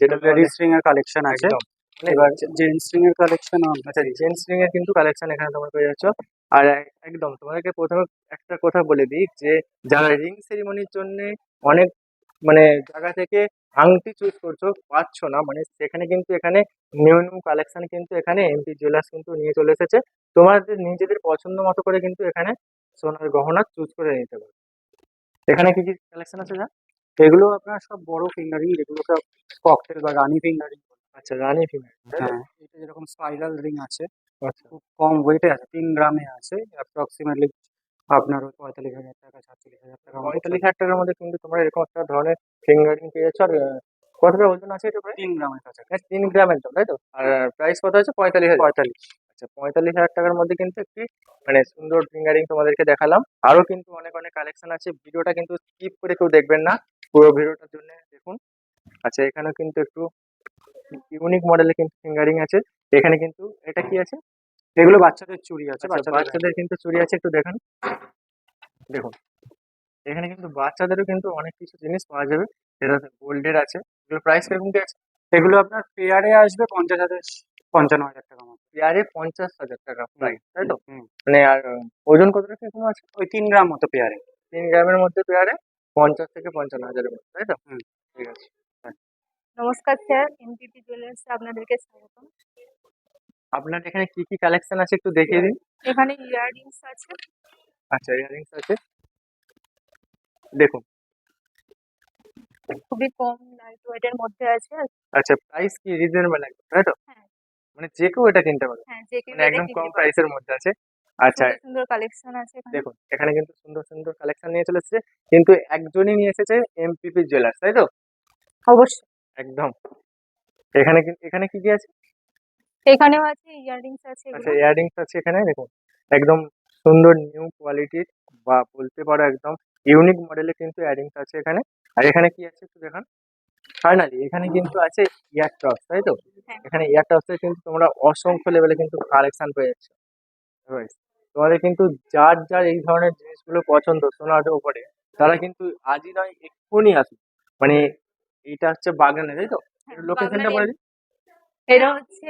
যেটা ladies ring এর collection আছে। মানে এবার জেন্টস রিং এর কালেকশন আচ্ছা জেন্টস রিং এর কিন্তু কালেকশন এখানে তোমরা পেয়ে যাচ্ছ। আর একদম তোমাদেরকে প্রথমে একটা কথা বলে দিই যে যারা রিং সেরিমনির জন্য অনেক মানে জায়গা থেকে আংটি চুজ করছ পাচ্ছ না মানে সেখানে কিন্তু এখানে নিউ নিউ কালেকশন কিন্তু এখানে এমপি জুয়েলার্স কিন্তু নিয়ে চলে এসেছে। তোমাদের নিজেদের পছন্দ মতো করে কিন্তু এখানে সোনার গহনা চুজ করে নিতে পারো। এখানে কি কি কালেকশন আছে যা? এগুলো আপনার সব বড় ফিঙ্গারিং যেগুলো সব ককটেল বা রানি ফিঙ্গারিং আচ্ছা রানী ফিমেল হ্যাঁ। এটা যেরকম স্পাইরাল রিং আছে আচ্ছা। খুব কম ওয়েটে আছে তিন গ্রামে আছে অ্যাপ্রক্সিমেটলি আপনার ওই পঁয়তাল্লিশ হাজার টাকা সাতচল্লিশ হাজার টাকা পঁয়তাল্লিশ হাজার টাকার মধ্যে কিন্তু তোমরা এরকম একটা ধরনের ফিঙ্গারিং পেয়ে যাচ্ছ আর কতটা ওজন আছে এটা প্রায়? তিন গ্রামের কাছে হ্যাঁ, তিন গ্রামের তো তাই তো? আর প্রাইস কত আছে পঁয়তাল্লিশ হাজার। পঁয়তাল্লিশ। আচ্ছা পঁয়তাল্লিশ হাজার টাকার মধ্যে কিন্তু একটি মানে সুন্দর ফিঙ্গারিং তোমাদেরকে দেখালাম। আরও কিন্তু অনেক অনেক কালেকশন আছে। ভিডিওটা কিন্তু স্কিপ করে কেউ দেখবেন না। পুরো ভিডিওটার জন্য দেখুন। আচ্ছা এখানেও কিন্তু একটু ইউনিক মডেলের কিন্তু ফিঙ্গারিং আছে। এখানে কিন্তু এটা কি আছে? এগুলো বাচ্চাদের চুরি আছে আচ্ছা, বাচ্চাদের কিন্তু চুরি আছে একটু দেখুন। দেখুন এখানে কিন্তু বাচ্চাদেরও কিন্তু অনেক কিছু জিনিস পাওয়া যাবে। যেটা গোল্ডের আছে। এগুলো প্রাইস কীরকম কি আছে? এগুলো আপনার পেয়ারে আসবে পঞ্চাশ হাজার পঞ্চান্ন হাজার টাকা মতো। পেয়ারে পঞ্চাশ হাজার টাকা প্রাইস তাই তো? মানে আর ওজন কতটা কীরকম আছে? ওই তিন গ্রাম মতো পেয়ারে তিন গ্রামের মধ্যে পেয়ারে পঞ্চাশ থেকে পঞ্চান্ন হাজারের মধ্যে তাই তো? হুম। ঠিক আছে। নমস্কার স্যার এমপিপি জুয়েলার্সে আপনাদেরকে স্বাগতম। আপনার এখানে কি কি কালেকশন আছে একটু দেখিয়ে দিন? এখানে ইয়াররিংস আছে। আচ্ছা ইয়ারিংস আছে। দেখুন। খুবই কম লাইট ওয়েটের মধ্যে আছে। আচ্ছা প্রাইস কি রিজনেবল একদম তাই তো? হ্যাঁ। মানে যে কেউ এটা কিনতে পারবে হ্যাঁ যে কেউ মানে এটা একদম কিনতে কম পারে। প্রাইসের মধ্যে আছে। আচ্ছা। সুন্দর কালেকশন আছে দেখুন এখানে কিন্তু সুন্দর সুন্দর কালেকশন নিয়ে চলে এসেছে। কিন্তু একজনই নিয়ে এসেছে এমপিপি জুয়েলার্স তাই তো? অবশ্যই। একদম। এখানে এখানে কি কি আছে? এখানেও আছে ইয়াররিংস আছে আচ্ছা ইয়ারিংস আছে এখানে দেখুন। একদম সুন্দর নিউ কোয়ালিটির বা বলতে পারো একদম ইউনিক মডেলের কিন্তু ইয়ারিংস আছে এখানে। আর এখানে কি আছে একটু দেখান? ফাইনালি এখানে কিন্তু আছে ইয়ার টপস তাই তো? হ্যাঁ। এখানে ইয়ার টপসের কিন্তু তোমরা অসংখ্য লেভেলে কিন্তু কালেকশন পেয়ে যাচ্ছ। তোমাদের কিন্তু যার যার এই ধরনের জিনিসগুলো পছন্দ সোনার উপরে তারা কিন্তু আজই নয় এক্ষুনি আসুন মানে এইটা হচ্ছে বাগানে তাই তো? হ্যাঁ, লোকেশনটা বলে এটা হচ্ছে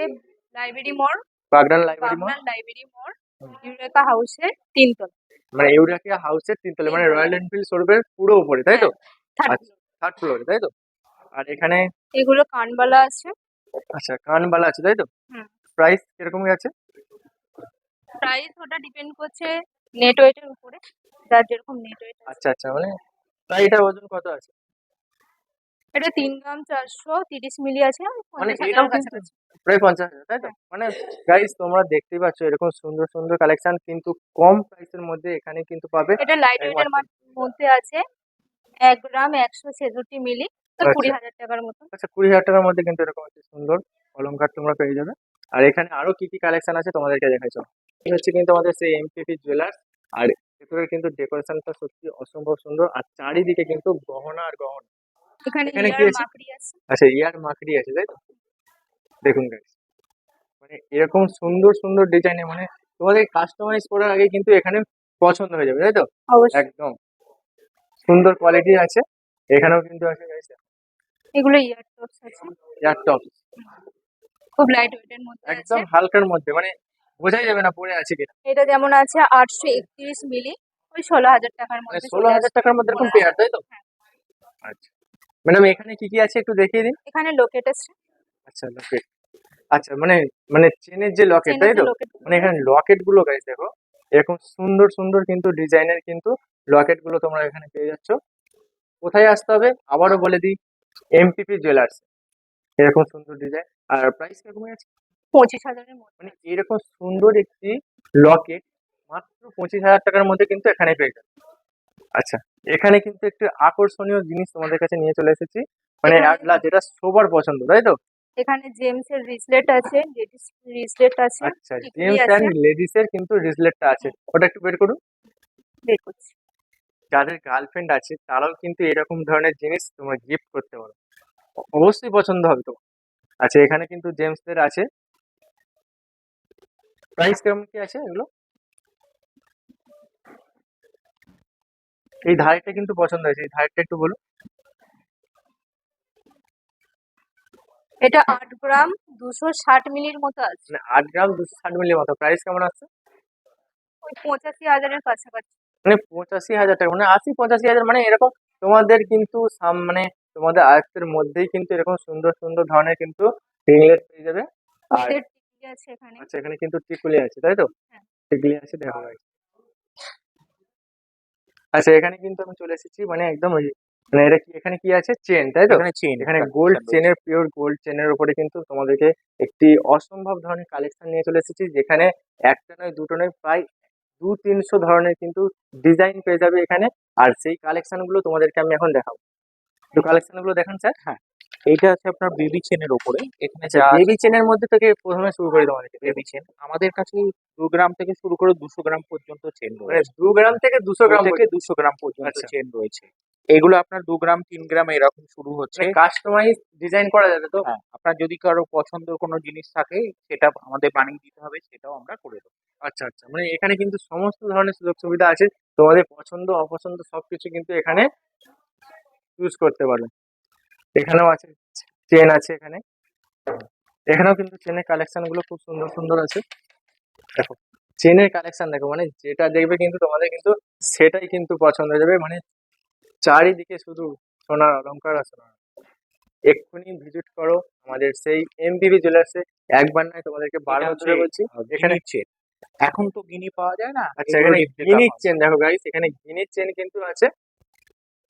লাইব্রেরি মোড়। বাগনান লাইব্রেরি বাগনান লাইব্রেরি মোড়। ইউরেকা হাউসের তিনতলা। মানে ইউরাকিয়া হাউসের তিনতলা মানে রয়্যাল এনফিল্ড শোরুমের পুরো উপরে তাই তো? থার্ড আচ্ছা। থার্ড ফ্লোরে তাই তো? আর এখানে এগুলো কানবালা আছে। আচ্ছা কানবালা আছে তাই তো? প্রাইস কীরকম আছে? প্রাইস ওটা ডিপেন্ড করছে নেট ওয়েটের উপরে যার যেরকম নেট ওয়েট আচ্ছা আচ্ছা মানে প্রায় এটা ওজন কত আছে? এটা তিন গ্রাম চারশো তিরিশ মিলি আছে মানে এটাও কিন্তু প্রায় পঞ্চাশ হাজার তাই তো? মানে গাইস তোমরা দেখতেই পাচ্ছ এরকম সুন্দর সুন্দর কালেকশন কিন্তু কম প্রাইসের মধ্যে এখানে কিন্তু পাবে এটা লাইট ওয়েটের মধ্যে আছে এক গ্রাম একশো ছেষট্টি মিলি তো কুড়ি আচ্ছা। হাজার টাকার মতো আচ্ছা কুড়ি হাজার টাকার মধ্যে কিন্তু এরকম একটা সুন্দর অলংকার তোমরা পেয়ে যাবে। আর এখানে আরও কি কি কালেকশন আছে তোমাদেরকে দেখাইছো হচ্ছে কিন্তু আমাদের সেই এমপিপি জুয়েলার্স আর ভেতরে কিন্তু ডেকোরেশনটা সত্যি অসম্ভব সুন্দর। আর চারিদিকে কিন্তু গহনা আর গহনা। এখানে কি আছে? আচ্ছা ইয়ার মাকড়ি আছে তাই তো? দেখুন গাইস মানে এরকম সুন্দর সুন্দর ডিজাইনে মানে তোমাদের কাস্টমাইজ করার আগে কিন্তু এখানে পছন্দ হয়ে যাবে তাই তো? একদম। সুন্দর কোয়ালিটি আছে। এখানেও কিন্তু আছে গাইস এগুলো ইয়ার টপস আছে। ইয়ার টপ খুব লাইট ওয়েটের মধ্যে একদম হালকার মধ্যে। মানে বোঝাই যাবে না পড়ে আছে কিনা। এটা যেমন আছে আটশো একত্রিশ মিলি ওই ষোলো হাজার টাকার মানে মধ্যে ষোলো হাজার টাকার মধ্যে এরকম পেয়ার তাই তো? হ্যাঁ। আচ্ছা। ম্যাডাম এখানে কি কি আছে একটু দেখিয়ে দিন? এখানে লোকেট আছে। আচ্ছা লকেট আচ্ছা মানে মানে চেনের যে লকেট তাই তো? মানে এখানে লকেটগুলো গাইস দেখো। এরকম সুন্দর সুন্দর কিন্তু ডিজাইনের কিন্তু লকেটগুলো তোমরা এখানে পেয়ে যাচ্ছ। কোথায় আসতে হবে? আবারও বলে দিই এমপিপি জুয়েলার্স এরকম সুন্দর ডিজাইন। আর প্রাইস কীরকম আছে? পঁচিশ হাজারের মধ্যে মানে এরকম সুন্দর একটি লকেট মাত্র পঁচিশ হাজার টাকার মধ্যে কিন্তু এখানে পেয়ে যাবে আচ্ছা এখানে কিন্তু একটু আকর্ষণীয় জিনিস তোমাদের কাছে নিয়ে চলে এসেছি। মানে যেটা সবার পছন্দ তাই তো? এখানে জেমস এর রিসলেট আছে লেডিস রিসলেট আছে আচ্ছা জেন্টস অ্যান্ড লেডিস এর কিন্তু রিজলেটটা আছে। ওটা একটু বের করুন। বের করছি। যাদের গার্লফ্রেন্ড আছে তারাও কিন্তু এরকম ধরনের জিনিস তোমরা গিফট করতে পারো। অবশ্যই পছন্দ হবে তোমার। আচ্ছা এখানে কিন্তু জেমসদের আছে। প্রাইস কেমন কি আছে এগুলো? এই ধারেটা কিন্তু পছন্দ হয়েছে এই ধারেটা একটু বলুন। এটা আট গ্রাম দুশো ষাট মিলির মতো আছে। মানে আট গ্রাম দুশো ষাট মিলির মতো। প্রাইস কেমন আসছে ওই পঁচাশি হাজারের কাছাকাছি। মানে পঁচাশি হাজার টাকা মানে আশি পঁচাশি হাজার মানে এরকম তোমাদের কিন্তু সাম- মানে তোমাদের আয়ত্তের মধ্যেই কিন্তু এরকম সুন্দর সুন্দর ধরনের কিন্তু রিংলেট পেয়ে যাবে। আর আছে এখানে। আচ্ছা এখানে কিন্তু টিকুলি আছে তাই তো? হ্যাঁ। টিকুলি আছে দেখো guys। আচ্ছা এখানে কিন্তু আমি চলে এসেছি মানে একদম ওই মানে এটা কি এখানে কি আছে? চেন তাই তো? এখানে চেন এখানে গোল্ড চেনের পিওর গোল্ড চেনের উপরে কিন্তু তোমাদেরকে একটি অসম্ভব ধরনের কালেকশন নিয়ে চলে এসেছি যেখানে একটা নয় দুটো নয় প্রায় দু তিনশো ধরনের কিন্তু ডিজাইন পেয়ে যাবে এখানে। আর সেই কালেকশনগুলো তোমাদেরকে আমি এখন দেখাবো। তো কালেকশনগুলো দেখান স্যার। এইটা আছে আপনার বেবি চেনের ওপরে এখানে আচ্ছা যা বেবি চেনের মধ্যে থেকে প্রথমে শুরু করে দেওয়া তোমাদেরকে বেবি চেন আমাদের কাছে দু গ্রাম থেকে শুরু করে দুশো গ্রাম পর্যন্ত চেন মানে রয়েছে দু গ্রাম থেকে দুশো গ্রাম থেকে দুশো গ্রাম পর্যন্ত আচ্ছা। চেন রয়েছে। এগুলো আপনার দু গ্রাম তিন গ্রাম এরকম শুরু হচ্ছে। কাস্টমাইজ ডিজাইন করা যাবে তো? হ্যাঁ আপনার যদি কারও পছন্দের কোনো জিনিস থাকে সেটা আমাদের বানিয়ে দিতে হবে সেটাও আমরা করে দেবো। আচ্ছা আচ্ছা। মানে এখানে কিন্তু সমস্ত ধরনের সুযোগ সুবিধা আছে। তোমাদের পছন্দ অপছন্দ সবকিছু কিন্তু এখানে চুজ করতে পারবে এখানেও আছে চেন আছে এখানে। এখানেও কিন্তু চেনের কালেকশনগুলো খুব সুন্দর সুন্দর আছে। দেখো চেনের কালেকশন দেখো মানে যেটা দেখবে কিন্তু তোমাদের কিন্তু সেটাই কিন্তু পছন্দ হয়ে যাবে। মানে চারিদিকে শুধু সোনার অলংকার আর সোনার এক্ষুনি ভিজিট করো আমাদের সেই এমপিবি জুয়েলার্সে একবার নয় তোমাদেরকে বারবার ধরে বলছি এখানে চেন এখন তো গিনি পাওয়া যায় না? আচ্ছা এখানে গিনির চেন দেখো গাইস এখানে গিনির চেন কিন্তু আছে।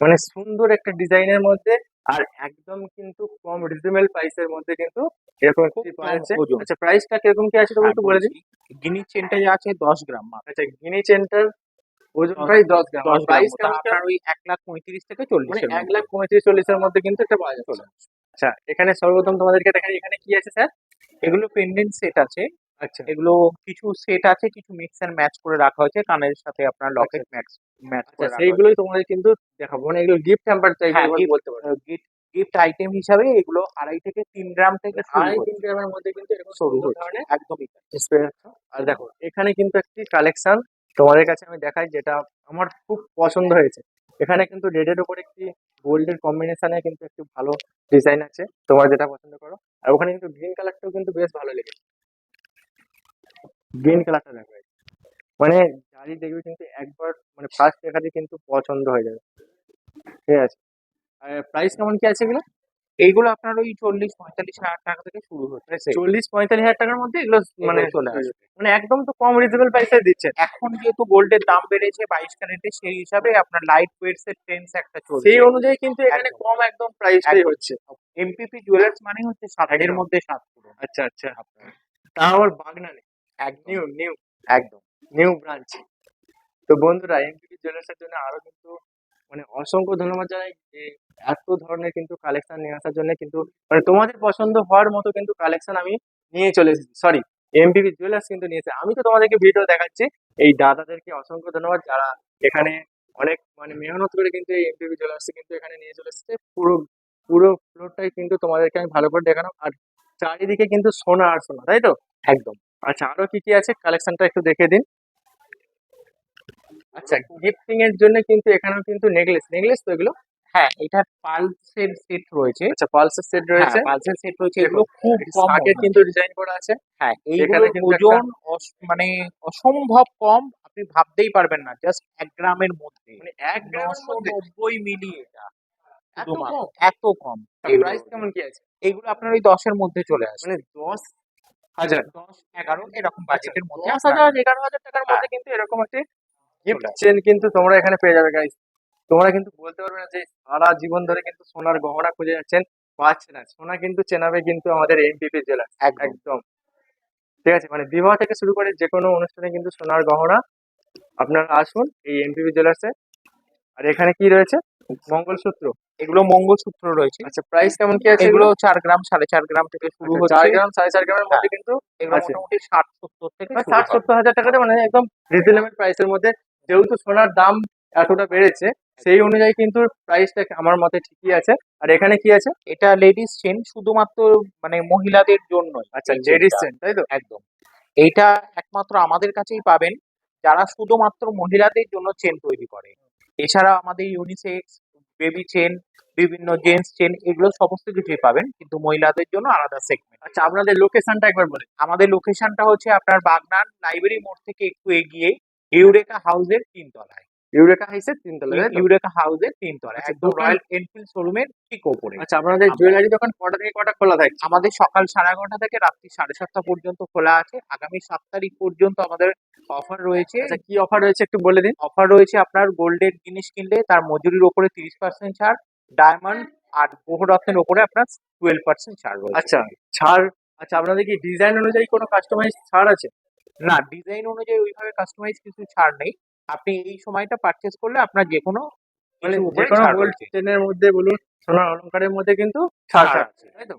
মানে সুন্দর একটা ডিজাইনের মধ্যে আর একদম কিন্তু কম রিজনেবল প্রাইসের মধ্যে কিন্তু এরকম একটি যাচ্ছে আচ্ছা প্রাইসটা কীরকম কি আছে হ্যাঁ, একটু বলে দিন। গিনির চেনটা যা আছে দশ গ্রাম আচ্ছা গিনি চেনটার ওজন প্রায় দশ গ্রাম। দশ প্রাইস। আপনার ওই এক লাখ পঁয়ত্রিশ থেকে চল্লিশ মানে এক লাখ পঁয়ত্রিশ চল্লিশের মধ্যে কিন্তু এটা পাওয়া যাচ্ছে। আচ্ছা এখানে সর্বপ্রথম তোমাদেরকে দেখাই এখানে কি আছে স্যার? এগুলো পেন্ডেন্ট সেট আছে। আচ্ছা। এগুলো কিছু সেট আছে কিছু মিক্স এন্ড ম্যাচ করে রাখা হয়েছে। কানের সাথে আপনার লকেট ম্যাচ ম্যাচ আচ্ছা করে রাখা সেইগুলোই তোমাদের কিন্তু দেখাবো। মানে এগুলো গিফট হ্যাম্পার হ্যাঁ, বলতে পারো। গিফট গিফট আইটেম হিসাবে এগুলো আড়াই থেকে তিন গ্রাম থেকে আড়াই। তিন গ্রামের মধ্যে কিন্তু এরকম শুরু হচ্ছে একদমই। আর দেখো এখানে কিন্তু একটি কালেকশন তোমাদের কাছে আমি দেখাই যেটা আমার খুব পছন্দ হয়েছে। এখানে কিন্তু রেডের উপর একটি গোল্ডের কম্বিনেশনে কিন্তু একটি ভালো ডিজাইন আছে। তোমরা যেটা পছন্দ করো। আর ওখানে কিন্তু গ্রিন কালারটাও কিন্তু বেশ ভালো লেগেছে। গ্রিন কালারটা দেখো মানে যারই দেখবে কিন্তু একবার মানে ফার্স্ট দেখাতে কিন্তু পছন্দ হয়ে যাবে। ঠিক আছে? আর প্রাইস কেমন কি আছে এগুলো? এইগুলো আপনার ওই চল্লিশ পঁয়তাল্লিশ হাজার টাকা থেকে শুরু হচ্ছে চল্লিশ পঁয়তাল্লিশ হাজার টাকার মধ্যে এগুলো মানে চলে আসবে। মানে একদম তো কম রিজনেবল প্রাইসে দিচ্ছে। এখন যেহেতু গোল্ডের দাম বেড়েছে বাইশ ক্যারেটে সেই হিসাবে আপনার লাইট ওয়েটস এর ট্রেন্ডস একটা চলছে। সেই অনুযায়ী কিন্তু এখানে কম একদম প্রাইসটাই একদম। হচ্ছে। এমপিপি জুয়েলার্স মানে হচ্ছে সাতের। মধ্যে সাত আচ্ছা আচ্ছা। তা আমার বাগনা একদম। নিউ নিউ একদম নিউ ব্রাঞ্চ তো বন্ধুরা এমপিপি জুয়েলার্সের জন্য আরও কিন্তু মানে অসংখ্য ধন্যবাদ জানাই যে এত ধরনের কিন্তু কালেকশন নিয়ে আসার জন্য কিন্তু মানে তোমাদের পছন্দ হওয়ার মতো কিন্তু কালেকশন আমি নিয়ে চলে এসেছি। সরি এমপিপি জুয়েলার্স কিন্তু নিয়েছে আমি তো তোমাদেরকে ভিডিও দেখাচ্ছি। এই দাদাদেরকে অসংখ্য ধন্যবাদ যারা এখানে অনেক মানে মেহনত করে কিন্তু এই এমপিপি জুয়েলার্স কিন্তু এখানে নিয়ে চলে এসেছে। পুরো পুরো ফ্লোরটাই কিন্তু তোমাদেরকে আমি ভালো করে দেখানো আর চারিদিকে কিন্তু সোনা আর সোনা তাই তো? একদম। আচ্ছা আরও কি কি আছে? কালেকশনটা একটু দেখে দিন। আচ্ছা গিফটিং এর জন্য কিন্তু এখানেও কিন্তু নেকলেস নেকলেস তো এগুলো? হ্যাঁ এটা পালসের সেট রয়েছে। আচ্ছা পালসের সেট রয়েছে। পালসের সেট রয়েছে এগুলো খুব কম ওজন। কিন্তু ডিজাইন করা আছে। হ্যাঁ কিন্তু ওজন মানে অসম্ভব কম আপনি ভাবতেই পারবেন না জাস্ট এক গ্রামের মধ্যে। মানে এক গ্রামের নশো নব্বই মিলি এটা। এত কম? এত কম। এগুলো। প্রাইস কেমন কি আছে? এইগুলো আপনার ওই দশের মধ্যে চলে আসে মানে দশ হাজার। দশ এগারো এরকম বাজেটের মধ্যে দশ হাজার এগারো হাজার টাকার মধ্যে হ্যাঁ। কিন্তু এরকম একটি গিফট চেন কিন্তু তোমরা এখানে পেয়ে যাবে গাইস তোমরা কিন্তু বলতে পারবে না যে সারা জীবন ধরে কিন্তু সোনার গহনা খুঁজে যাচ্ছেন পাচ্ছে না। সোনা কিন্তু চেনাবে কিন্তু আমাদের এমপিপি জেলা। একদম। একদম। ঠিক আছে মানে বিবাহ থেকে শুরু করে যে কোনো অনুষ্ঠানে কিন্তু সোনার গহনা আপনারা আসুন এই এমপিপি জুয়েলার্সে আর এখানে কি রয়েছে? মঙ্গলসূত্র। এগুলো মঙ্গলসূত্র রয়েছে। আচ্ছা প্রাইস কেমন কি আছে এগুলো চার গ্রাম সাড়ে চার গ্রাম থেকে শুরু আচ্ছা, হচ্ছে। চার গ্রাম সাড়ে চার গ্রামের মধ্যে কিন্তু এগুলো মোটামুটি ষাট সত্তর থেকে ষাট সত্তর হাজার টাকাতে মানে একদম রিজনেবল প্রাইসের মধ্যে যেহেতু সোনার দাম এতটা বেড়েছে সেই অনুযায়ী কিন্তু প্রাইসটা আমার মতে ঠিকই আছে। আর এখানে কি আছে? এটা লেডিস চেন শুধুমাত্র মানে মহিলাদের জন্যই। আচ্ছা লেডিস। চেন তাই তো? একদম। এইটা একমাত্র আমাদের কাছেই পাবেন যারা শুধুমাত্র মহিলাদের জন্য চেন তৈরি করে। এছাড়া আমাদের ইউনিসেক্স বেবি চেন বিভিন্ন জেন্টস চেন এগুলো সমস্ত কিছুই পাবেন কিন্তু মহিলাদের জন্য আলাদা সেগমেন্ট আচ্ছা আপনাদের লোকেশনটা একবার বলে। আমাদের লোকেশনটা হচ্ছে আপনার বাগনান লাইব্রেরি মোড় থেকে একটু এগিয়ে ইউরেকা হাউসের তিনতলায়। ইউরেকা হাইসের তিনতলা তাই ইউরেকা হাউসের তিনতলায় আচ্ছা, একদম রয়্যাল এনফিল্ড শোরুমের ঠিক ওপরে। আচ্ছা আপনাদের জুয়েলারি দোকান কটা থেকে কটা খোলা থাকে? আমাদের সকাল সাড়ে এগারোটা থেকে রাত্রি সাড়ে সাতটা পর্যন্ত খোলা আছে। আগামী সাত তারিখ পর্যন্ত আমাদের অফার রয়েছে। আচ্ছা কি অফার রয়েছে একটু বলে দিন। অফার রয়েছে আপনার গোল্ডের জিনিস কিনলে তার মজুরির ওপরে তিরিশ পার্সেন্ট ছাড়। ডায়মন্ড আর গ্রহরত্নের ওপরে আপনার টুয়েলভ পার্সেন্ট ছাড় রয়েছে। আচ্ছা ছাড় আচ্ছা আপনাদের কি ডিজাইন অনুযায়ী কোনো কাস্টমাইজ ছাড় আছে? না ডিজাইন অনুযায়ী ওইভাবে কাস্টমাইজ কিছু ছাড় নেই। আপনি এই সময়টা পারচেস করলে আপনার যে কোনো মানে যে কোনো গোল্ড চেনের মধ্যে বলুন সোনার অলঙ্কারের মধ্যে কিন্তু ছাড় আছে। তাই তো?